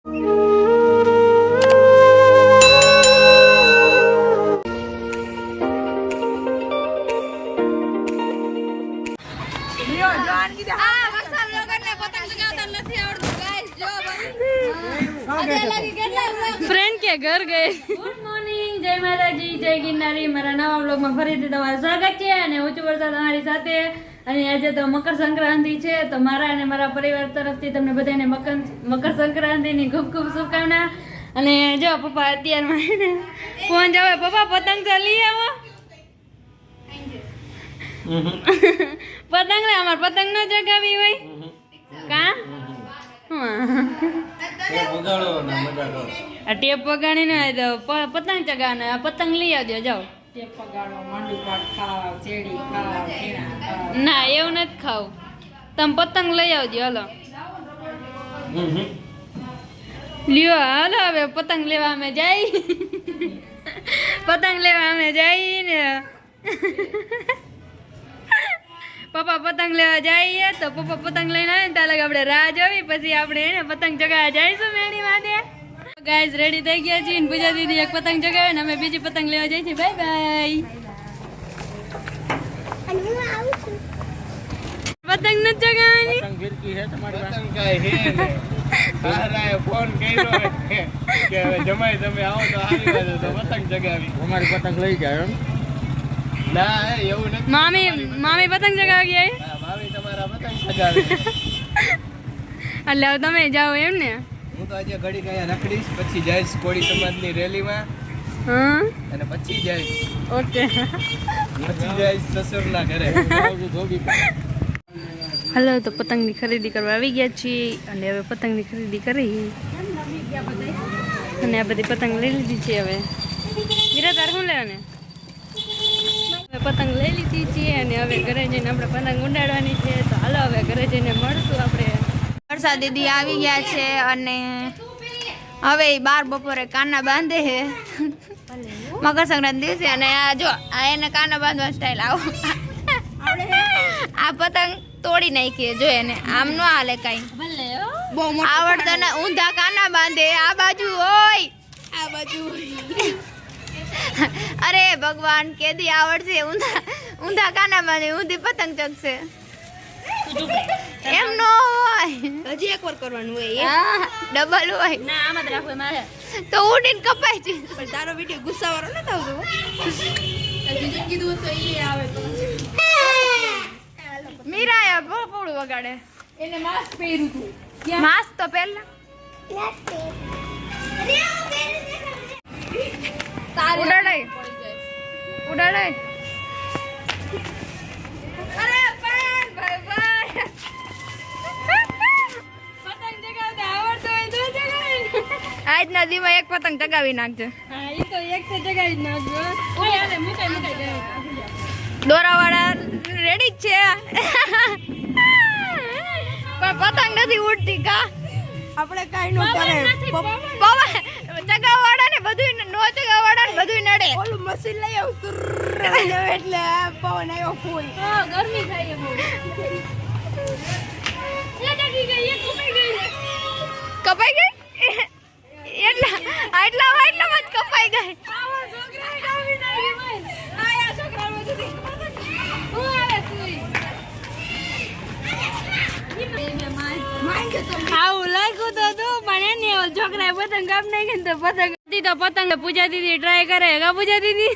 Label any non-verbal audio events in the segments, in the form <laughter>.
Friend ઘર ગઈ. Good morning જય માતાજી, જય ગિરનારી. મારા નવા બ્લોગમાં ફરીથી તમારું સ્વાગત છે અને ઊંચું વરસાદ તમારી સાથે. અને આજે તો મકર સંક્રાંતિ છે તો મારા અને મારા પરિવાર તરફથી તમને બધાને મકર મકર સંક્રાંતિની ખૂબ ખૂબ શુભકામના. અને જો પપ્પા અત્યારમાં ફોન જાવે પપ્પા પતંગ તો લઈ આવો. પતંગ ને અમાર પતંગ ન જગાવી હોય. કા? ટેપ વગાડીને પતંગ ચગાવવાના પતંગ લઈ આવજો જાઓ. ના એવું નથી ખાવું. તમે પતંગ લઈ આવજો હાલો. લ્યો હાલો હવે પતંગ લેવા અમે જાય. પતંગ લેવા અમે જાય ને પપ્પા પતંગ લેવા જઈએ તો પપ્પા પતંગ લઈને આવે ને ત્યાં લગે આપણે રાહ જોવી પછી આપણે એને પતંગ ચગાવવા જઈશું મેળી માથે ગાઈઝ રેડી થઈ ગયા છીએ ને પૂજા દીદી એક પતંગ જગાવે ને અમે બીજી પતંગ લેવા જઈએ છીએ. બાય બાય પતંગ જમાઈ તમે આવો તો પતંગ ચગાવી. અમારી પતંગ લઈ જાય એમ. ના એવું નથી. મામી મામી પતંગ ચગાવી ગયા હા, તમારા પતંગ ચગાવી એટલે તમે જાઓ એમ ને હું તો આજે ઘડી ગયા રખડીશ પછી જઈશ કોળી સમાજની રેલીમાં. હમ? અને પછી જઈશ. ઓકે. પછી જઈશ સસુરના ઘરે. હાલો તો પતંગની ખરીદી કરવા આવી ગયા છીએ અને હવે પતંગની ખરીદી કરી. અને આ બધી પતંગ લઈ લીધી છે હવે. તાર શું લેવાને? પતંગ લઈ લીધી છીએ અને હવે ઘરે જઈને આપણે પતંગ ઉડાડવાની છે. તો હાલો હવે ઘરે જઈને મળશું આપણે. વરસાદ દીદી આવી ગયા છે અને હવે બાર બપોરે કાના બાંધે છે મકર સંક્રાંતિ દિવસે અને આ જો આ એને કાના બાંધવા સ્ટાઈલ આવો. આ પતંગ તોડી નાખીએ જો એને. આમ નો હાલે કઈ. આવડતો ને ઊંધા કાના બાંધે આ બાજુ હોય. આ બાજુ અરે ભગવાન કેદી આવડશે ઊંધા ઊંધા કાના બાંધે ઊંધી પતંગ ચગશે. હજી એકવાર કરવાનું હોય હા, ડબલ હોય. ના આમાં જ રાખવું મારે. તો ઉડીને કપાય છે પણ તારો વીડિયો ગુસ્સાવાળો નથી આવતો મીરા પોળું વગાડે. એને માસ્ક પહેર્યું હતું. માસ્ક તો પહેલા. ઉડાડાય આજના દીમાં એક પતંગ ચગાવી નાખજો. હા એ તો એક તો ચગાવી જ નાખજો ઓય આલે મુકાઈ મુકાઈ જાય દોરાવાળા રેડી જ છે. પણ પતંગ નથી ઉડતી કા? આપણે કાઈ નો કરે. પવન. ચગાવવાળા ને બધું નો ચગાવવાળા ને બધું નડે. ઓલું મશીન લઈ આવ એટલે પવન આવ્યો ફૂલ હા ગરમી થાય બહુ પતંગ કાપ તો પતંગ તો પતંગ પૂજા દીદી ટ્રાય કરે કા પૂજા દીદી?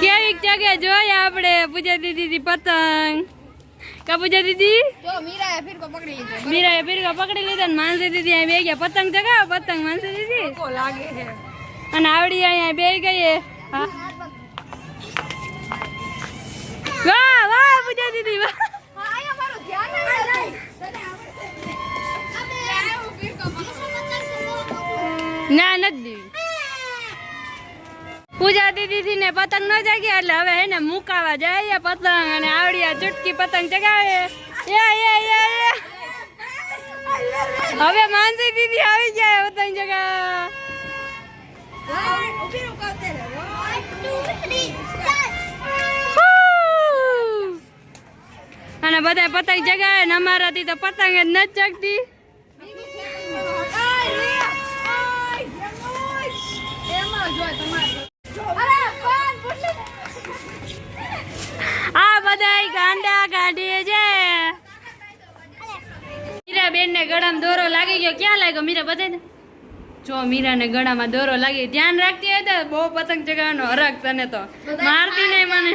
કેવી જગ્યા જોયા આપણે પૂજા દીદી પતંગ? કા પૂજા દીદી? જો મીરાએ ફિરકો પકડી લીધો. મીરાએ ફિરકા પકડી લીધા ને માનસી દીદી અહીં બે ગયા. પતંગ ચગાવો પતંગ માનસી દીદી. લાગે અને આવડી અહીંયા બે ગઈ હા. પૂજા દીદી ને પતંગ ન જાગી, એટલે હવે એને મુકાવા જાય પતંગ અને આવડિયા ચુટકી પતંગ ચગાવે હવે માનસી દીદી આવી જાય પતંગ ચગાવવા. અને બધા પતંગ જગાવે ને અમારાથી તો પતંગ જ નથી ચગતી. હોન્ડા ગાડી છે. મીરાબેન ને ગળામાં દોરો લાગી ગયો. ક્યાં લાગ્યો મીરા બધા જો મીરાને ગળામાં દોરો લાગી ધ્યાન રાખતી હોય તો બહુ પતંગ ચગાવવાનો હરક તને તો. મારતી નહીં મને.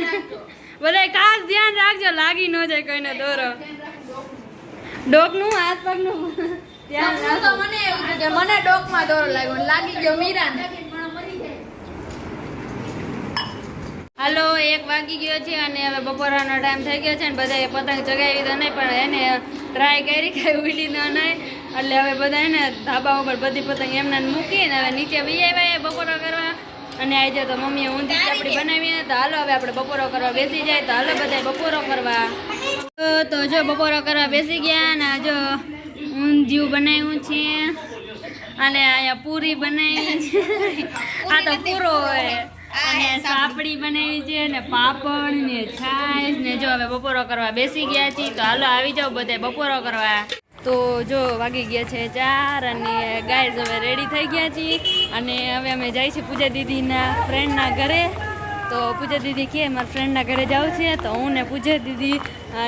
બધા ખાસ ધ્યાન રાખજો. લાગી ન જાય કોઈને દોરો. ડોકનું હાથ પગનું. ધ્યાન રાખો મને મને ડોકમાં દોરો લાગ્યો લાગી ગયો મીરાને. હાલો, એક વાગી ગયો છે અને હવે બપોરાનો ટાઈમ થઈ ગયો છે ને બધાએ પતંગ ચગાવી તો નહીં, પણ એને ટ્રાય કરી કે ઉડી ન નહીં એટલે હવે બધા એને ધાબા ઉપર બધી પતંગ એમને મૂકીને હવે નીચે બી આવ્યા બપોરો કરવા. અને આજે તો મમ્મીએ ઊંધી ચાપડી બનાવી તો હાલો, હવે આપણે બપોરો કરવા બેસી જાય. તો હાલો બધા બપોરો કરવા. તો જો બપોરો કરવા બેસી ગયા ને જો ઊંધિયું બનાવ્યું છે. અને અહીંયા પૂરી બનાવી છે. આ તો પૂરો હોય. અને સાપડી બનાવી છે ને પાપડ ને છાશ ને જો હવે બપોરો કરવા બેસી ગયા છીએ, તો હાલો આવી જાઓ બધે બપોરો કરવા. તો જો વાગી ગયા છે ચાર અને ગાય હવે રેડી થઈ ગયા છીએ. અને હવે અમે જાય છીએ પૂજા દીદીના ફ્રેન્ડના ઘરે. તો પૂજા દીદી કે મારા ફ્રેન્ડના ઘરે જાઉં છે, તો હું ને પૂજા દીદી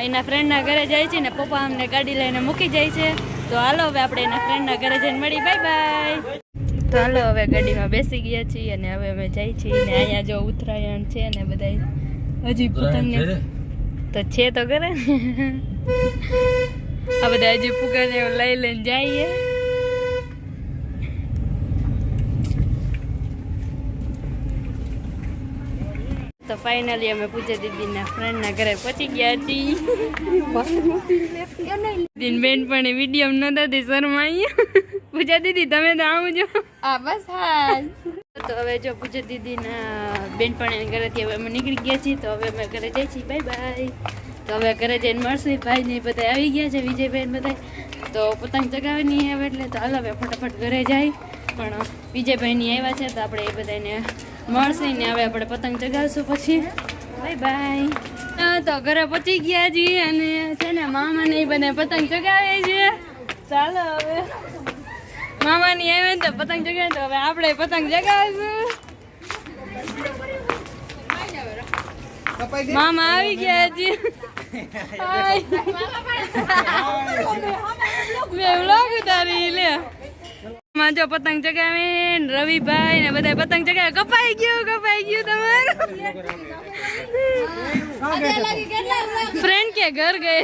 એના ફ્રેન્ડના ઘરે જાય છે ને પપ્પા અમને ગાડી લઈને મૂકી જાય છે. તો હાલો હવે આપણે એના ફ્રેન્ડના ઘરે જઈને મળી બાય બાય તો હાલો હવે ગાડીમાં બેસી ગયા છીએ અને હવે અમે જઈ છીએ ને અહીંયા જો ઉત્તરાયણ છે ને બધા હજી પતંગ તો છે તો કરે ને? આ બધા હજી ફુગાને લઈ લઈને જઈએ. તો ફાઇનલી અમે પૂજા દીદીના ફ્રેન્ડના ઘરે પહોંચી ગયા છીએ. <laughs> દીન બેન પણ વીડિયો નતા તે શરમાઈ પૂજા દીદી તમે તો આવજો આ બસ હાલ. તો હવે જો પૂજા દીદીના બેનપણીના ઘરેથી હવે અમે નીકળી ગયા છીએ તો હવે અમે ઘરે જઈએ છીએ. બાય બાય તો હવે ઘરે જઈને મળશે. ભાઈ ને બધા આવી ગયા છે વિજયભાઈ ને બધા તો પતંગ ચગાવવાની આવે એટલે તો હાલ હવે ફટાફટ ઘરે જાય. પણ વિજયભાઈની આવ્યા છે તો આપણે એ બધાને મળશે ને હવે આપણે પતંગ ચગાવશું પછી. બાય બાય તો ઘરે પહોંચી ગયા છીએ અને છે ને મામા ને એ બધા પતંગ ચગાવે છે. ચાલો હવે. મામાની આવે તો પતંગ ચગાવે તો હવે આપણે પતંગ ચગાવીશું મામા આવી ગયા હજી. મેં ઉતારી લે. માં જો પતંગ ચગાવે રવિભાઈ ને બધા પતંગ ચગાવે કપાઈ ગયું કપાઈ ગયું તમારું. ફ્રેન્ડ કે ઘર ગઈ?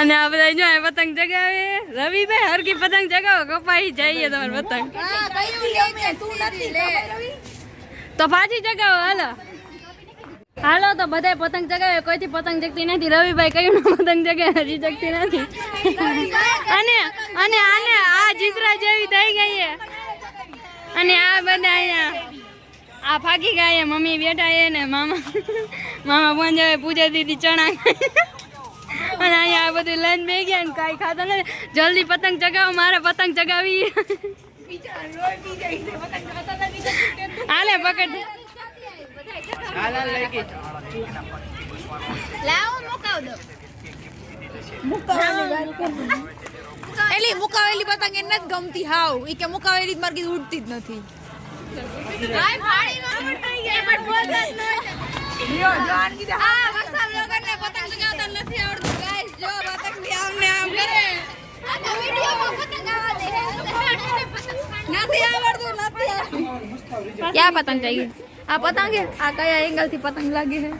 અને આ બધા જો આ પતંગ જગાવે રવિભાઈ હરકી પતંગ જગાવો કપાઈ જઈએ તમારે પતંગ. તો પાછી જગાવો હાલો. હાલો તો બધાય પતંગ ચગાવે કોઈથી પતંગ જગતી નથી. રવિભાઈ કયું પતંગ જગાવે હજી જગતી નથી. અને અને આને આ જીતરા જેવી થઈ ગઈ છે. અને આ બધા અહીંયા આ ફાકી ગયા મમ્મી બેઠા એ ને મામા મામા પંજાબે પૂજા દીદી ચણા. અને અહીંયા આ બધું લઈને બે ગયા ને કાંઈ ખાતા નથી. જલ્દી પતંગ ચગાવો મારે પતંગ ચગાવી. હાલે પકડ. હાલ હાલ લઈ ગઈ લાવો મુકાવ દો એલી મુકાવેલી પતંગ એને નથી ગમતી હાવ. એ કે મુકાવેલી કીધું ઉડતી જ નથી. પતંગ ચગાવતા નથી આવડતું ગાઈસ જો પતંગથી આમને આમ કરે આ તો વિડિયોમાં પતંગ આવા દે નથી આવડતું નથી આવડતું. ક્યાં પતંગ ચાહી આ પતંગ છે? આ કયા એંગલથી પતંગ લાગે છે?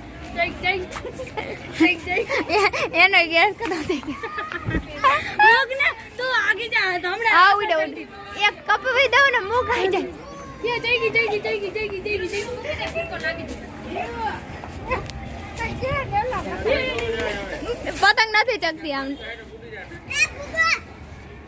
એનો ગેસ કદા થઈ ગયો તું આગી જા હમણાં આ ઉડે એક કપવી દઉં ને મુખ આવી જાય. યા જઈ ગઈ જઈ ગઈ જઈ ગઈ જઈ ગઈ જઈ ગઈ જઈ ગઈ. પતંગ નથી ચકતી આમ.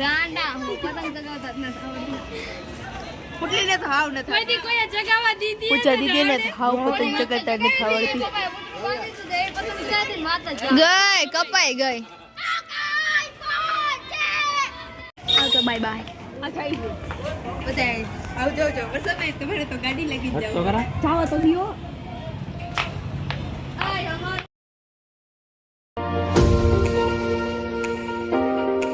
ગાંડા પતંગ ચગાવતા જ નથી આવડતું પુટલીને તો હાવ નથી કોઈથી કોઈએ જગાવવા દીધી પૂછા દીદી ને હાવ પતંગ ચગાવતા નથી આવડતી ગઈ કપાઈ ગઈ આવતો બાય બાય તો કરા જાવા તો દિયો